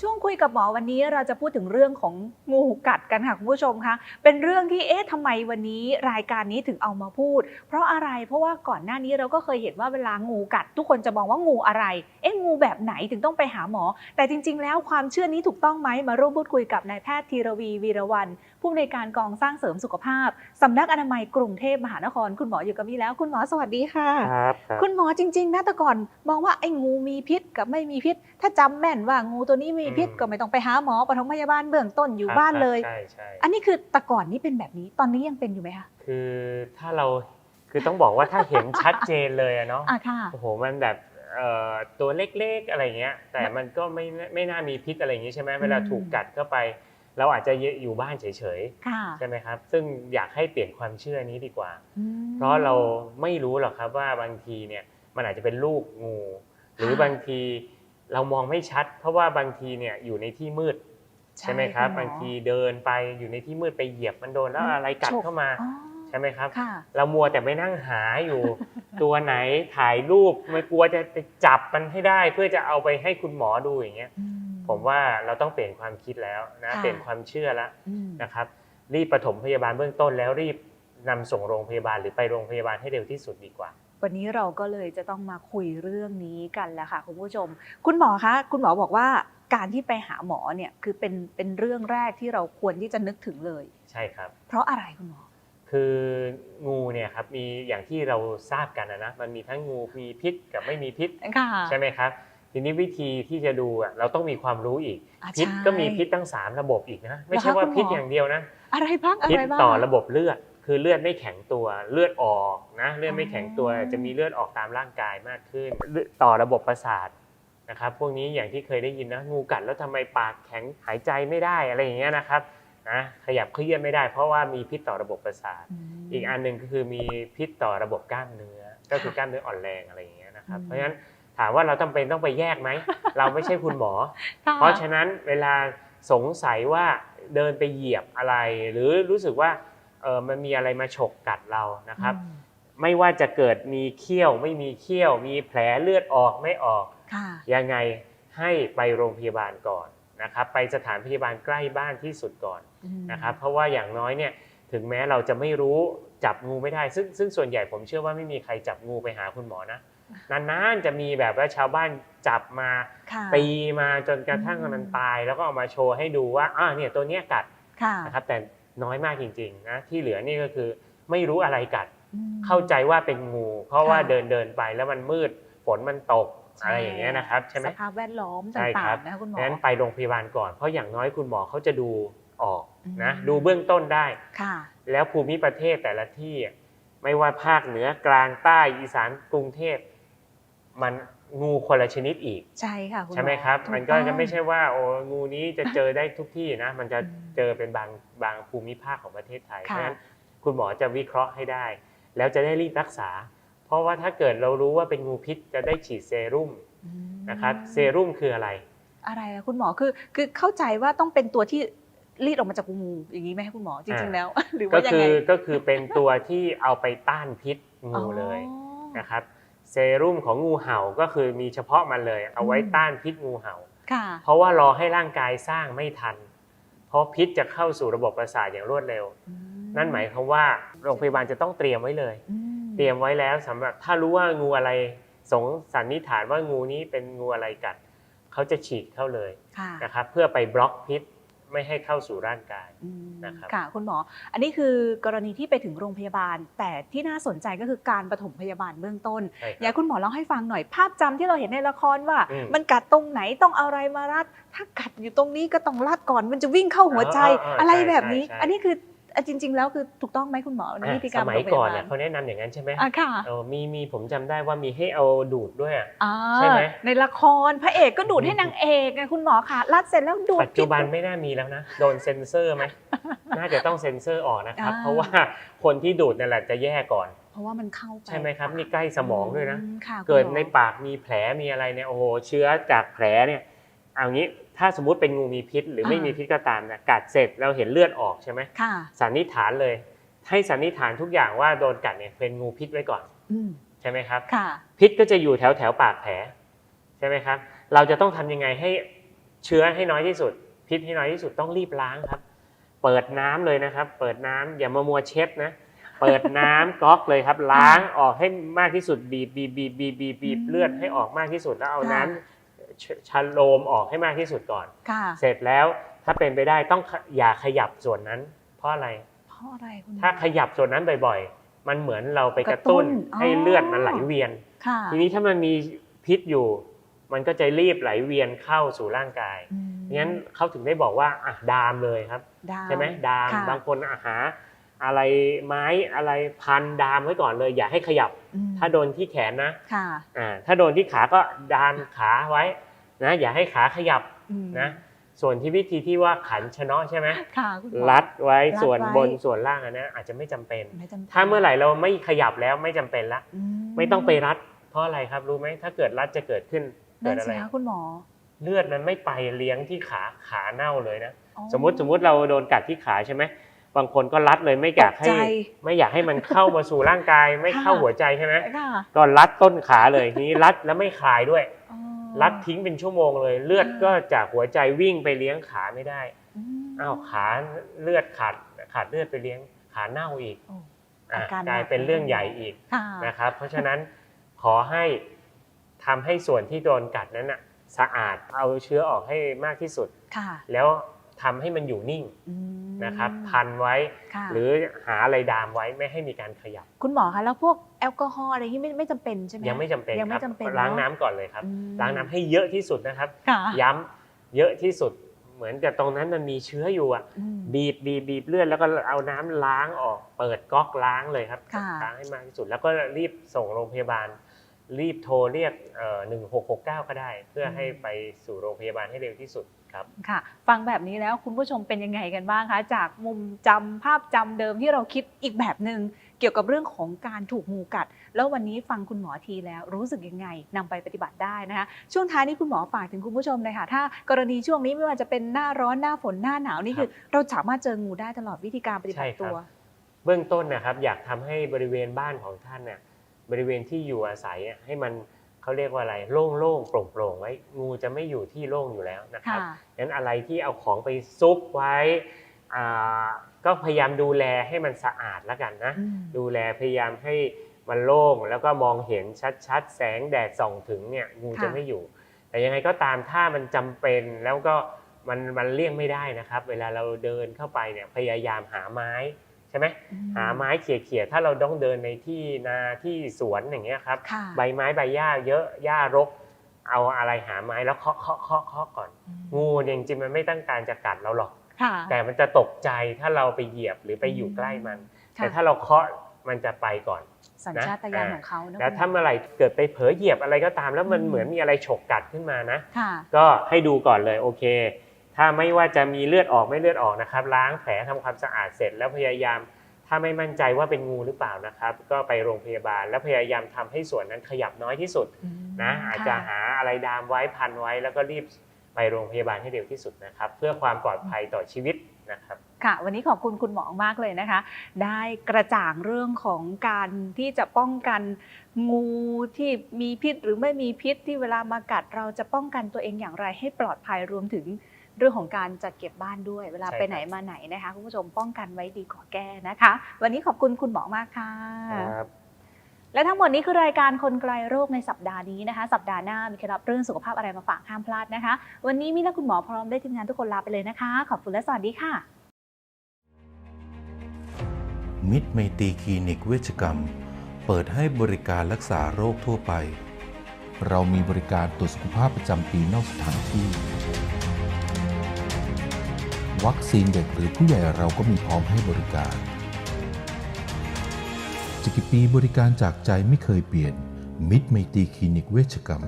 ช่วงคุยกับหมอวันนี้เราจะพูดถึงเรื่องของงูกัดกันค่ะคุณผู้ชมคะเป็นเรื่องที่เอ๊ะทำไมวันนี้รายการนี้ถึงเอามาพูด เพราะอะไรเพราะว่าก่อนหน้านี้เราก็เคยเห็นว่าเวลางูกัด ทุกคนจะมองว่างูอะไร เอ๊ะงูแบบไหนถึงต้องไปหาหมอ แต่จริง ๆ แล้วความเชื่อนี้ถูกต้องไหมมาร่วมพูดคุยกับนายแพทย์ธีรวีวีรวัน ผู้อำนวยการกองสร้างเสริมสุขภาพสำนักอนามัยกรุงเทพมหานคร คุณหมออยู่กับมี่แล้ว คุณหมอสวัสดีค่ะครับครับคุณหมอจริงๆนะแต่ก่อนมองว่าไอ้งูมีพิษกับไม่มีพิษ ถ้าจำแม่นว่างูตัวนี้มีพิษอืมก็ไม่ต้องไปหาหมอปฐมพยาบาลเบื้องต้นอยู่ครับบ้านเลย ใช่ใช่อันนี้คือแต่ก่อนนี้เป็นแบบนี้ตอนนี้ยังเป็นอยู่ไหมคะคือถ้าเราคือต้องบอกว่าถ้าเห็นชัดเจนเลยอะเนาะอะค่ะโอ้โหมันแบบเอ่อตัวเล็กๆอะไรเงี้ย แต่มันก็ไม่ไม่น่ามีพิษอะไรอย่างงี้ใช่ไหมเวลาอืมถูกกัดเข้าไป เราอาจจะอยู่บ้านเฉยค่ะๆใช่ไหมครับ ซึ่งอยากให้เปลี่ยนความเชื่อนี้ดีกว่าอืมเพราะเราไม่รู้หรอกครับว่าบางทีเนี่ยมันอาจจะเป็นลูกงู หรือค่ะบางที เรามองไม่ชัด เพราะว่าบางทีเนี่ยอยู่ในที่มืด ใช่ไหมครับณหมอบางทีเดินไปอยู่ในที่มืดไปเหยียบมันโดนแล้วอืมอะไรกัดฉกเข้ามาอ๋อใช่ไหมครับค่ะเรามัวแต่ไปนั่งหาอยู่ ตัวไหนถ่ายรูปไม่กลัวจะไปจับมันให้ได้ เพื่อจะเอาไปให้คุณหมอดูอย่างเงี้ยอืผมว่าเราต้องเปลี่ยนความคิดแล้วนะค่ะเปลี่ยนความเชื่อแล้วอืมนะครับรีบปฐมพยาบาลเบื้องต้นแล้วรีบนำส่งโรงพยาบาลหรือไปโรงพยาบาลให้เร็วที่สุดดีกว่า วันนี้เราก็เลยจะต้องมาคุยเรื่องนี้กันแหละค่ะคุณผู้ชม คุณหมอคะคุณหมอบอกว่าการที่ไปหาหมอเนี่ยคือเป็นเป็นเรื่องแรกที่เราควรที่จะนึกถึงเลย ใช่ครับ เพราะอะไรคุณหมอ คืองูเนี่ยครับมีอย่างที่เราทราบกันนะนะมันมีทั้งงูมีพิษกับไม่มีพิษค่ะใช่ไหมครับทีนี้วิธีที่จะดูอะเราต้องมีความรู้อีกอะพิษใช่ก็มีพิษตั้ง 3 ระบบอีกนะ ไม่ใช่เหรอคะว่าคุณหมอพิษอย่างเดียวนะ อะไรบ้างอะพิษไรบ้างต่อระบบเลือด คือเลือดไม่แข็งตัวเลือดออกนะเลือดไม่แข็งตัวอ๋อจะมีเลือดออกตามร่างกายมากขึ้นเลือดต่อระบบประสาทนะครับพวกนี้อย่างที่เคยได้ยินนะงูกัดแล้วทำไมปากแข็งหายใจไม่ได้อะไรอย่างเงี้ยนะครับนะขยับเคลื่อนไม่ได้ เพราะว่ามีพิษต่อระบบประสาทมอีกอันหนึ่งก็คือมีพิษต่อระบบกล้ามเนื้อ ก็คือค่ะกล้ามเนื้ออ่อนแรงอะไรอย่างเงี้ยนะครับอืมเพราะฉะนั้นถามว่าเราจำเป็นต้องไปแยกไหม เราไม่ใช่คุณหมอค่เพราะฉะนั้นเวลาสงสัยว่าเดินไปเหยียบอะไร หรือรู้สึกว่าเออมันมีอะไรมาฉกกัดเรานะครับอืมไม่ว่าจะเกิดมีเขี้ยวไม่มีเขี้ยว มีแผลเลือดออกไม่ออกค่ะยังไงให้ไปโรงพยาบาลก่อนนะครับไปสถานพยาบาลใกล้บ้านที่สุดก่อนอืมนะครับเพราะว่าอย่างน้อยเนี่ยถึงแม้เราจะไม่รู้จับงูไม่ได้ ซึ่งซึ่งส่วนใหญ่ผมเชื่อว่าไม่มีใครจับงูไปหาคุณหมอนะนานๆจะมีแบบว่าชาวบ้านจับมาค่ะตีมาจนกระทั่งอืมมันตาย แล้วก็เอามาโชว์ให้ดูว่าอ่าเนี่ยตัวเนี้ยกัดค่ะนะครับแต่ น้อยมากจริงๆนะที่เหลือนี่ก็คือไม่รู้อะไรกัดอืมเข้าใจว่าเป็นงู เพราะว่าค่ะเดินเดินไปแล้วมันมืดฝนมันตกใช่อะไรอย่างเงี้ยนะครับใช่ไหมสภาพแวดล้อมตใช่ครั่าบงๆนะคะคุณหมองั้นไปโรงพยาบาลก่อนเพราะอย่างน้อยคุณหมอเขาจะดูออกนะอืมดูเบื้องต้นได้ค่ะ แล้วภูมิประเทศแต่ละที่อะไม่ว่าภาคเหนือกลางใต้อีสานกรุงเทพมัน งูคนละชนิดอีก ใช่ค่ะคุณหมอใช่ไหมครับถูมันก็ต้องจะไม่ใช่ว่าโอ้งูนี้จะเจอได้ทุกที่นะ มันจะอืมเจอเป็นบางบางภูมิภาคของประเทศไทยเพค่ะราะฉะนั้นคุณหมอจะวิเคราะห์ให้ได้ แล้วจะได้รีบรักษา เพราะว่าถ้าเกิดเรารู้ว่าเป็นงูพิษจะได้ฉีดเซรุ่มอืมนะครับเซรุ่มคืออะไร อะไรอะคุณหมอคือคือเข้าใจว่าต้องเป็นตัวที่รีดออกมาจากงูอย่างนี้ไหมคุณหมอจริงอ่าๆแล้ว หรือก็ว่ายังคืไงอก็คือเป็นตัวที่เอาไปต้านพิษงูเลยอ๋อนะครับ เซรุ่มของงูเห่าก็คือมีเฉพาะมันเลย เอาไว้อืมต้านพิษงูเห่าค่ะเพราะว่ารอให้ร่างกายสร้างไม่ทัน เพราะพิษจะเข้าสู่ระบบประสาทอย่างรวดเร็วอืนั่นหมายความว่าโรงพยาบาลจะต้องเตรียมไว้เลยอืมเตรียมไว้แล้วสำหรับถ้ารู้ว่างูอะไรสงสันนิษฐานว่างูนี้เป็นงูอะไรกัดเขาจะฉีดเข้าเลยค่ะนะครับเพื่อไปบล็อกพิษ ไม่ให้เข้าสู่ร่างกายอืมนะครับค่ะคุณหมอ อันนี้คือกรณีที่ไปถึงโรงพยาบาล แต่ที่น่าสนใจก็คือการปฐมพยาบาลเบื้องต้นใช่อคยารักบคุณหมอเล่าให้ฟังหน่อยภาพจำที่เราเห็นในละครว่าอืมมันกัดตรงไหนต้องเอาอะไรมารัด ถ้ากัดอยู่ตรงนี้ก็ต้องรัดก่อนมันจะวิ่งเข้าหัวใจอ่าอ่าอะไรใช่แบบนี้ใช่อันนี้คืออะ จริง ๆ แล้วคือถูกต้องไหมคุณหมอในวิธีการสปมัฐยมพก่อนยาบาเนี่ยลเขาแนะนำอย่างนั้นใช่ไหมอะค่ะเออมีมีผมจำได้ว่ามีให้เอาดูดด้วยอะอ่าใช่ไหมในละครพระเอกก็ดูดให้นางเอกไงคุณหมอค่ะรัดเสร็จแล้วดูดปัจจุบันไม่น่ามีแล้วนะโดนเซ็นเซอร์ไหมน่าจะต้องเซ็นเซอร์ออกนะครับอ่าเพราะว่าคนที่ดูดนั่นแหละจะแย่ก่อนเพราะว่ามันเข้าไปใช่ไหมครับนี่ใกล้สมองด้วยนะมค่ะคุณเกิดหมอในปากมีแผลมีอะไรเนี่ยโอ้โหเชื้อจากแผลเนี่ยเอางี้ ถ้าสมมุติเป็นงูมีพิษ หรือไม่อ่ามีมีพิษก็ตามนะกัดเสร็จเราเห็นเลือดออกใช่ไหมค่ะสันนิษฐานเลย ให้สันนิษฐานทุกอย่างว่าโดนกัดเนี่ยเป็นงูพิษไว้ก่อนอืมใช่ไหมครับค่ะพิษก็จะอยู่แถวแถวปากแผลใช่ไหมครับ เราจะต้องทำยังไงให้เชื้อให้น้อยที่สุด พิษให้น้อยที่สุดต้องรีบล้างครับ เปิดน้ำเลยนะครับ เปิดน้ำอย่ามามัวเช็ดนะเปิดน้ำก๊อกเลยครับ ล้างออกให้มากที่สุดบีบบีบบีบบีบบีบบีบอืมเลือดให้ออกมากที่สุดแล้วเอาค่ะน้ำ ชชันโลมออกให้มากที่สุดก่อน ค่ะ เสร็จแล้วถ้าเป็นไปได้ต้องขอย่าขยับส่วนนั้น เพราะอะไร เพราะอะไรคุณหมอ ถ้าขยับส่วนนั้นบ่อยๆ มันเหมือนเราไปกระตุ้นกระตุ้นอ๋อให้เลือดมันไหลเวียน ค่ะทีนี้ถ้ามันมีพิษอยู่ มันก็จะรีบไหลเวียนเข้าสู่ร่างกายอืมงั้นเขาถึงได้บอกว่าอะดามเลยครับ ดาว ใช่ไหมดามค่ะ บางคนอาหาอะไรไม้อะไรพันดามไว้ก่อนเลย อย่าให้ขยับ อืมถ้าโดนที่แขนนะค่ะ อ่าถ้าโดนที่ขาก็ดามขาไว้ นะอย่าให้ขาขยับอืมนะส่วนที่วิธีที่ว่าขันชะเนาะใช่ไหมค่ะคุณหมอรัดไว้รัดส่วนไว้บนส่วนล่างอันนั้นอาจจะไม่จำเป็นไม่จำป็น ถ้าเมื่อไหร่เราไม่ขยับแล้วไม่จำเป็นละอืไม่ต้องไปรัด เพราะอะไรครับรู้ไหมถ้าเกิดรัดจะเกิดขึ้นเกินั่ดนอะสิไรคะคุณหมอ เลือดมันไม่ไปเลี้ยงที่ขาขาเน่าเลยนะอ๋อสมมติสมมติเราโดนกัดที่ขาใช่ไหมบางคนก็รัดเลยไม่อยากให้ตกใจไม่อยากให้มันเข้ามาสู่ร่างกาย ไม่เข้าค่ะหัวใจใช่ไหมค่ะก็รัดต้นขาเลยทีนี้รัดแล้วไม่คลายด้วยอ๋อ รัดทิ้งเป็นชั่วโมงเลย เลือดค่ะก็จากหัวใจวิ่งไปเลี้ยงขาไม่ได้อืมอ้าวขาเลือดขาดขาดเลือดไปเลี้ยงขาเน่าอีกโอ้อะอาการหนักกลายเป็นเรื่องใหญ่อีกค่ะนะครับ เพราะฉะนั้นขอให้ทำให้ส่วนที่โดนกัดนั้นน่ะสะอาดเอาเชื้อออกให้มากที่สุดค่ะแล้ว ทำให้มันอยู่นิ่งอืมนะครับพันไว้ค่ะหรือหาอะไรดามไว้ไม่ให้มีการขยับ คุณหมอคะแล้วพวกแอลกอฮอล์อะไรที่ไม่ไม่จำเป็นใช่ไหมยังไม่จำเป็นยังไม่ครับจำเป็นล้างเอะน้ำก่อนเลยครับอืมล้างน้ำให้เยอะที่สุดนะครับค่ะย้ำเยอะที่สุดเหมือนกับตรงนั้นมันมีเชื้ออยู่อะอืมบีบบีบบีบเลือดแล้วก็เอาน้ำล้างออก เปิดก๊อกล้างเลยครับค่ะล้างให้มากที่สุด แล้วก็รีบส่งโรงพยาบาล รีบโทรเรียกหนึ่งหกหกเก้าก็ได้ เพื่อให้ไปสู่โรงพยาบาลให้เร็วที่สุด ครับค่ะ ฟังแบบนี้แล้วคุณผู้ชมเป็นยังไงกันบ้างคะจากมุมจำภาพจำเดิมที่เราคิดอีกแบบหนึ่งเกี่ยวกับเรื่องของการถูกงูกัด แล้ววันนี้ฟังคุณหมอทีแล้วรู้สึกยังไงนำไปปฏิบัติได้นะคะช่วงท้ายนี้คุณหมอฝากถึงคุณผู้ชมเลยค่ะถ้ากรณีช่วงนี้ไม่ว่าจะเป็นหน้าร้อนหน้าฝนหน้าหนาวนี่คือ เราสามารถเจองูได้ตลอดวิธีการปฏิบัติใช่ครับตัว เบื้องต้นนะครับ อยากทำให้บริเวณบ้านของท่านเนี่ยบริเวณที่อยู่อาศัยอะให้มัน เขาเรียกว่าอะไรโล่งๆโปร่งๆไว้ งูจะไม่อยู่ที่โล่งอยู่แล้วนะครับค่ะงั้นอะไรที่เอาของไปซุกไว้อ่าก็พยายามดูแลให้มันสะอาดแล้วกันนะอืมดูแลพยายามให้มันโล่งแล้วก็มองเห็นชัดๆ แสงแดดส่องถึงเนี่ยงูค่ะจะไม่อยู่ แต่ยังไงก็ตามถ้ามันจำเป็นแล้วก็มันมันเลี่ยงไม่ได้นะครับ เวลาเราเดินเข้าไปเนี่ยพยายามหาไม้ใช่ไหมอืหาไม้เขี่ยๆถ้าเราต้องเดินในที่นาที่สวนอย่างเงี้ยครับค่ะใบไม้ใบหญ้าเยอะหญ้ารก เอาอะไรหาไม้แล้วเคาะเคาะเคาะเคาะก่อนอืมงูเนี่ยจริงๆมันไม่ต้องการจะกัดเราหรอกค่ะแต่มันจะตกใจถ้าเราไปเหยียบหรือไปอยู่ใกล้มันค่ะแต่ถ้าเราเคาะมันจะไปก่อนสัญชาตญาณของเขานะแล้วคุณหมอถ้าเมื่อไหร่เกิดไปเผลอเหยียบอะไรก็ตาม แล้วมันอืมเหมือนมีอะไรฉกกัดขึ้นมานะค่ะก็ให้ดูก่อนเลยโอเค ถ้าไม่ว่าจะมีเลือดออกไม่เลือดออกนะครับ ล้างแผลทำความสะอาดเสร็จ แล้วพยายาม ถ้าไม่มั่นใจว่าเป็นงูหรือเปล่านะครับ ก็ไปโรงพยาบาลแล้วพยายามทำให้ส่วนนั้นขยับน้อยที่สุดอืมนะอาจจะค่หาอะไรดามไว้พันไว้ แล้วก็รีบไปโรงพยาบาลให้เร็วที่สุดนะครับ เพื่อความปลอดภัยต่อชีวิตนะครับค่ะวันนี้ขอบคุณคุณหมอมากเลยนะคะ ได้กระจ่างเรื่องของการที่จะป้องกันงูที่มีพิษหรือไม่มีพิษที่เวลามากัดเราจะป้องกันตัวเองอย่างไรให้ปลอดภัยรวมถึง เรื่องของการจัดเก็บบ้านด้วย เวลาใช่ไปครับไหนมาไหนนะคะคุณผู้ชมป้องกันไว้ดีกว่าแก้นะคะ วันนี้ขอบคุณคุณหมอมากค่ะครับและทั้งหมดนี้คือรายการคนไกลโรคในสัปดาห์นี้นะคะ สัปดาห์หน้ามีเคล็ดลับเรื่องสุขภาพอะไรมาฝากห้ามพลาดนะคะ วันนี้มิและคุณหมอพร้อมด้วยทีมงานทุกคนลาไปเลยนะคะ ขอบคุณและสวัสดีค่ะ มิตรไมตรีคลินิกเวชกรรม เปิดให้บริการรักษาโรคทั่วไป เรามีบริการตรวจสุขภาพประจำปีนอกสถานที่ วัคซีนเด็กหรือผู้ใหญ่เราก็มีพร้อมให้บริการจะกี่ปีบริการจากใจไม่เคยเปลี่ยน มิตรไมตรีคลินิกเวชกรรม